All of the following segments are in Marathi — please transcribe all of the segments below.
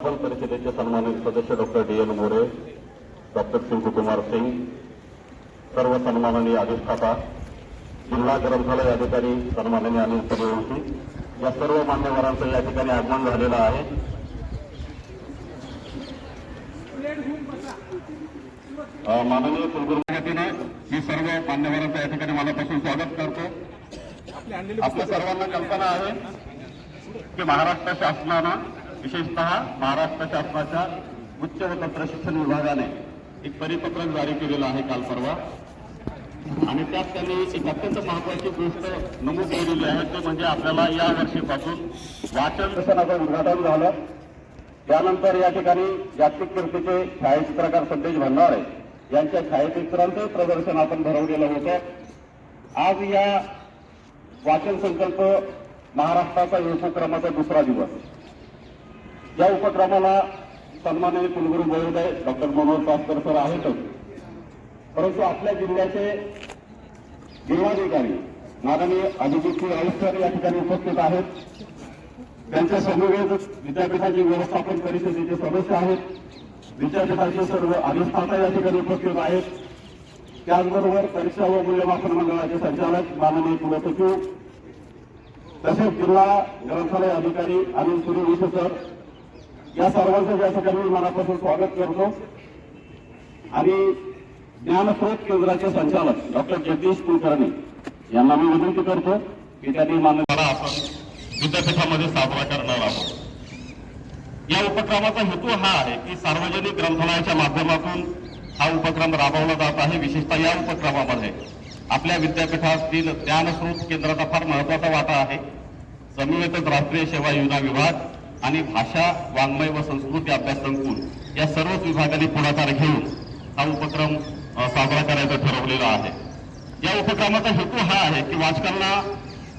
परिषदेचे सन्मानित सदस्य doctor D N More doctor Shivkumar Singh सर्व सन्माननीय अधिष्ठाता जिल्हा ग्रंथालय अधिकारी सन्माननीय अनिल सूर्यवंशी या सर्व मान्यवरांचं या ठिकाणी आगमन झालेलं आहे. माननीय कुलगुरुने मी सर्व मान्यवरांचं या ठिकाणी मनापासून स्वागत करतो. आपल्या सर्वांना कल्पना आहे की महाराष्ट्र शासनानं विशेषतः महाराष्ट्र शासनाच्या उच्च व प्रशिक्षण विभागाने एक परिपत्रक जारी केलेलं आहे काल परवा. आणि त्यात त्यांनी एक अत्यंत महत्वाची गोष्ट नमूद केलेली आहे ते म्हणजे आपल्याला या वर्षीपासून वाचन दर्शनाचं उद्घाटन झालं. त्यानंतर या ठिकाणी जागतिक कीर्तीचे छायाचित्रकार संदेश भंडारे यांच्या छायाचित्रांचं प्रदर्शन आपण भरवलेलं होतं. आज या वाचन संकल्प महाराष्ट्राचा या दुसरा दिवस. या उपक्रमाला सन्माननीय कुलगुरू महोदय डॉक्टर मनोहर पासकर सर आहेतच. परंतु आपल्या जिल्ह्याचे जिल्हाधिकारी माननीय अभिजित आयुष्कर या ठिकाणी उपस्थित आहेत. त्यांच्या समवेत विद्यापीठाचे व्यवस्थापन परिषदेचे सदस्य आहेत. विद्यापीठाचे सर्व अधिष्ठाता या ठिकाणी उपस्थित आहेत. त्याचबरोबर परीक्षा व मूल्यमापन मंडळाचे संचालक माननीय कुलसचिव तसेच जिल्हा ग्रंथालय अधिकारी अनिल सूर्यवंशी सर या सर्वांचं या ठिकाणी मनापासून स्वागत करतो. आणि ज्ञानस्रोत केंद्राचे संचालक डॉक्टर जगदीश कुलकर्णी यांना मी विनंती करतो की त्यांनी मान्यता आपण विद्यापीठामध्ये साजरा करणार आहोत. या उपक्रमाचा हेतू हा आहे की सार्वजनिक ग्रंथालयाच्या माध्यमातून हा उपक्रम राबवला जात आहे. विशेषतः या उपक्रमामध्ये आपल्या विद्यापीठातील ज्ञानस्रोत केंद्राचा फार महत्त्वाचा वाटा आहे. समन्वित राष्ट्रीय सेवा योजना विभाग आणि भाषा वाङ्मय व संस्कृती अभ्यास संकुल या सर्वच विभागांनी पुढाकार घेऊन हा उपक्रम साजरा करायचा ठरवलेला आहे. या उपक्रमाचा हेतू हा आहे की वाचकांना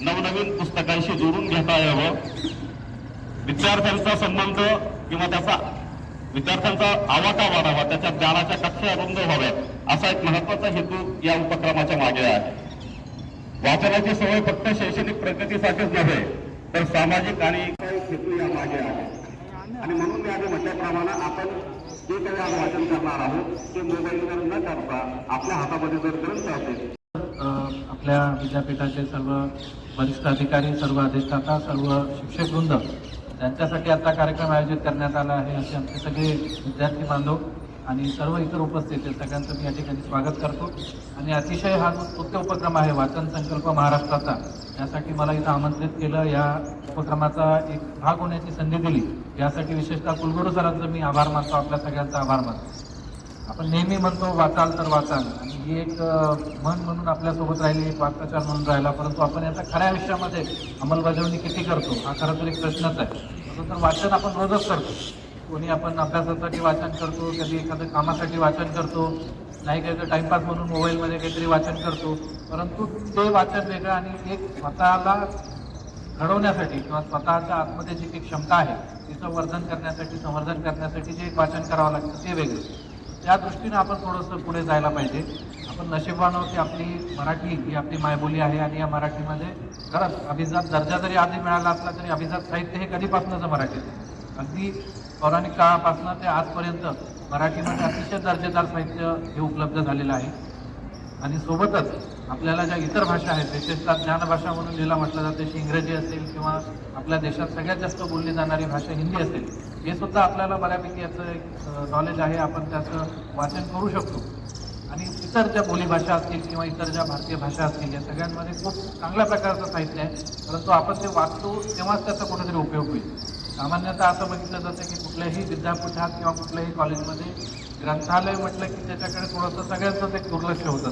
नवनवीन पुस्तकांशी जोडून घेता यावं. विद्यार्थ्यांचा संबंध किंवा त्याचा विद्यार्थ्यांचा आवाका वाढावा त्याच्या ज्ञानाच्या कक्षा रुंद व्हाव्यात असा एक महत्त्वाचा हेतू या उपक्रमाच्या मागे आहे. वाचनाची सवय फक्त शैक्षणिक प्रगतीसाठीच नव्हे तर सामाजिक आणि हेतू या मागे आहे. आणि म्हणून मी आधी म्हटल्याप्रमाणे आपण जे काही आज वाचन करणार आहोत ते मोबाईलवर न करता आपल्या हातामध्ये जर ग्रंथ असेल. आपल्या विद्यापीठाचे सर्व वरिष्ठ अधिकारी सर्व अधिष्ठाता सर्व शिक्षक वृंद त्यांच्यासाठी आता कार्यक्रम आयोजित करण्यात आला आहे असे आमचे सगळे विद्यार्थी बांधव आणि सर्व इतर उपस्थित आहेत. सगळ्यांचं मी या ठिकाणी स्वागत करतो. आणि अतिशय हा जो उपक्रम आहे वाचन संकल्प महाराष्ट्राचा यासाठी मला इथं आमंत्रित केलं या उपक्रमाचा एक भाग होण्याची संधी दिली. यासाठी विशेषतः कुलगुरू सरांचं मी आभार मानतो आपल्या सगळ्यांचा आभार मानतो. आपण नेहमी म्हणतो वाचाल तर वाचाल. आणि ही एक मन म्हणून आपल्यासोबत राहिली एक वाक्प्रचार म्हणून राहिला परंतु आपण याचा खऱ्या आयुष्यामध्ये अंमलबजावणी किती करतो हा खरं तर एक प्रश्नच आहे. तसं तर वाचन आपण रोजच करतो. कोणी आपण अभ्यासासाठी वाचन करतो कधी एखाद्या कामासाठी वाचन करतो नाही काही तर टाइमपास म्हणून मोबाईलमध्ये काहीतरी वाचन करतो. परंतु ते वाचन वेगळं आणि एक स्वतःला घडवण्यासाठी किंवा स्वतःच्या आतमध्ये जी काही क्षमता आहे तिचं वर्धन करण्यासाठी संवर्धन करण्यासाठी जे एक वाचन करावं लागतं ते वेगळं. त्या दृष्टीनं आपण थोडंसं पुढे जायला पाहिजे. आपण नशीबवान आहोत की आपली मराठी ही आपली मायबोली आहे आणि या मराठीमध्ये खरंच अभिजात दर्जा जरी आधी मिळाला असला तरी अभिजात साहित्य हे कधीपासूनच मराठीत. अगदी पौराणिक काळापासून ते आजपर्यंत मराठीमध्ये म्हणजे अतिशय दर्जेदार साहित्य हे उपलब्ध झालेलं आहे. आणि सोबतच आपल्याला ज्या इतर भाषा आहेत विशेषतः ज्ञानभाषा म्हणून जिला म्हटलं जाते तशी इंग्रजी असेल किंवा आपल्या देशात सगळ्यात जास्त बोलली जाणारी भाषा हिंदी असेल हे सुद्धा आपल्याला बऱ्यापैकी याचं एक नॉलेज आहे. आपण त्याचं वाचन करू शकतो. आणि इतर ज्या बोलीभाषा असतील किंवा इतर ज्या भारतीय भाषा असतील या सगळ्यांमध्ये खूप चांगल्या प्रकारचं साहित्य आहे. परंतु आपण ते वाचतो तेव्हाच त्याचा कुठेतरी उपयोग होईल. सामान्यतः असं बघितलं जातं की कुठल्याही विद्यापीठात किंवा कुठल्याही कॉलेजमध्ये ग्रंथालय म्हटलं की त्याच्याकडे थोडंसं सगळ्यांचंच एक दुर्लक्ष होतं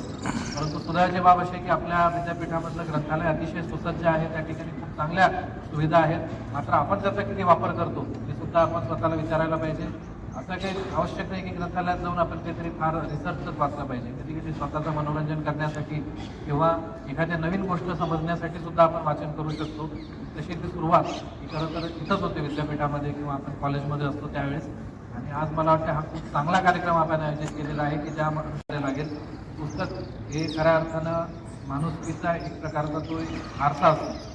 परंतु सुधाची बाब अशी की आपल्या विद्यापीठामधलं ग्रंथालय अतिशय सुसज्ज आहे त्या ठिकाणी खूप चांगल्या सुविधा आहेत. मात्र आपण त्याचा किती वापर करतो हे सुद्धा आपण स्वतःला विचारायला पाहिजे. काही आवश्यक नाही की ग्रंथालयात जाऊन आपण काहीतरी फार रिसर्चच वाचलं पाहिजे. कधी कधी स्वतःचं मनोरंजन करण्यासाठी किंवा एखाद्या नवीन गोष्ट समजण्यासाठी सुद्धा आपण वाचन करू शकतो. तशी ती सुरुवात ही खरं तर इथंच होते विद्यापीठामध्ये किंवा आपण कॉलेजमध्ये असतो त्यावेळेस. आणि आज मला वाटतं हा खूप चांगला कार्यक्रम आपण आयोजित केलेला आहे की ज्या लागेल पुस्तक हे खऱ्या अर्थानं माणुसकीचा एक प्रकारचा तो एक आरसा असतो.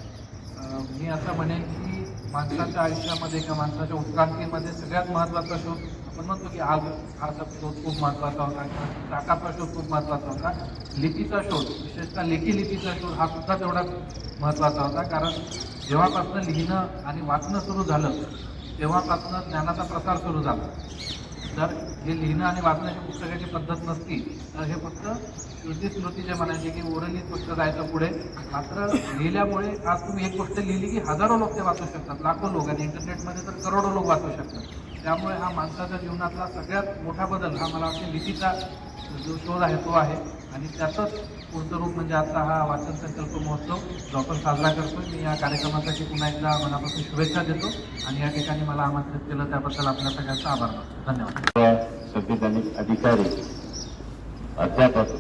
मी असं म्हणेन की माणसाच्या आयुष्यामध्ये किंवा माणसाच्या उत्क्रांतीमध्ये सगळ्यात महत्त्वाचा शोध आपण म्हणतो की आज आजचा शोध खूप महत्त्वाचा होता टाकाचा चाकाचा शोध खूप महत्त्वाचा होता. लिपीचा शोध विशेषतः लेखी लिपीचा शोध हा सुद्धा तेवढाच महत्त्वाचा होता. कारण जेव्हापासून लिहिणं आणि वाचणं सुरू झालं तेव्हापासून ज्ञानाचा प्रसार सुरू झाला. जर हे लिहिणं आणि वाचण्याची पुस्तकाची पद्धत नसती तर हे फक्त श्रुती स्मृती जे म्हणायचे की ओरली गोष्ट जायचं पुढे. मात्र लिहिल्यामुळे आज तुम्ही एक गोष्ट लिहिली की हजारो लोक ते वाचू शकतात. लाखो लोक आणि इंटरनेटमध्ये तर करोडो लोक वाचू शकतात. त्यामुळे हा माणसाच्या जीवनातला सगळ्यात मोठा बदल हा मला वाटते लिपीचा जो शोध आहे तो आहे. आणि त्याचंच पुढचं रूप म्हणजे आजचा हा वाचन संकल्प महोत्सव जो आपण साजरा करतो मी या कार्यक्रमासाठी पुन्हा एकदा मनापासून शुभेच्छा देतो आणि या ठिकाणी मला आमंत्रित केलं त्याबद्दल आपल्या सगळ्यांचा आभार मानतो. धन्यवाद. संविधानिक अधिकारी अध्यापक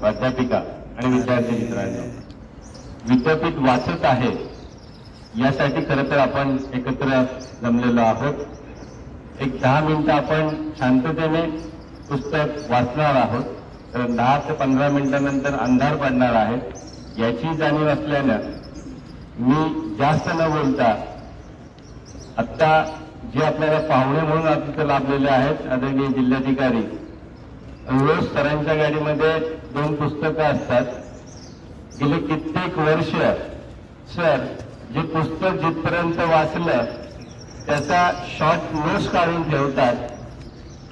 प्राध्यापिका आणि विद्यार्थी मित्रांनो विद्यापीठ वाचत आहे यासाठी खरं तर आपण एकत्र जमलेलो आहोत. एक दहा मिनिटं आपण शांततेने पुस्तक वाचणार आहोत. तर दहा ते पंधरा मिनिटानंतर अंधार पडणार आहे. याची जाणीव असल्यानं मी जास्त न बोलता आत्ता जे आपल्याला पाहुणे म्हणून आता लाभलेले आहेत आदरणीय जिल्हाधिकारी रोज सरांच्या गाडीमध्ये दोन पुस्तकं असतात. गेले कित्येक वर्ष सर जे पुस्तक जिथपर्यंत वाचलं त्याचा शॉर्ट नोट्स काढून ठेवतात.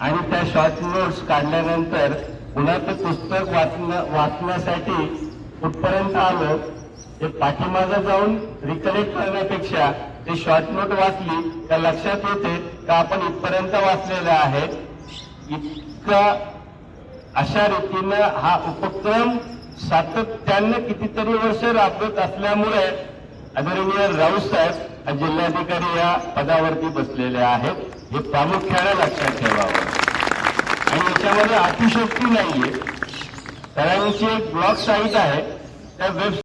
आणि त्या शॉर्ट नोट्स काढल्यानंतर पुन्हा ते पुस्तक वाचणं वाचण्यासाठी कुठपर्यंत आलो ते पाठीमागं जाऊन रिकलेक्ट करण्यापेक्षा ते शॉर्ट नोट वाचली त्या लक्षात येते का आपण इथपर्यंत वाचलेलं आहे? इतका अशा रीतीनं हा उपक्रम सातत्यानं कितीतरी वर्ष राबवत असल्यामुळे आदरणीय राऊत साहेब जिल्हाधिकारी या पदावरती बसलेले आहेत. हे प्रामुख्याने लक्षात ठेवावं. आणि याच्यामध्ये अतिशयोक्ती नाहीये. कारण एक ब्लॉग साईट आहे. त्या वेब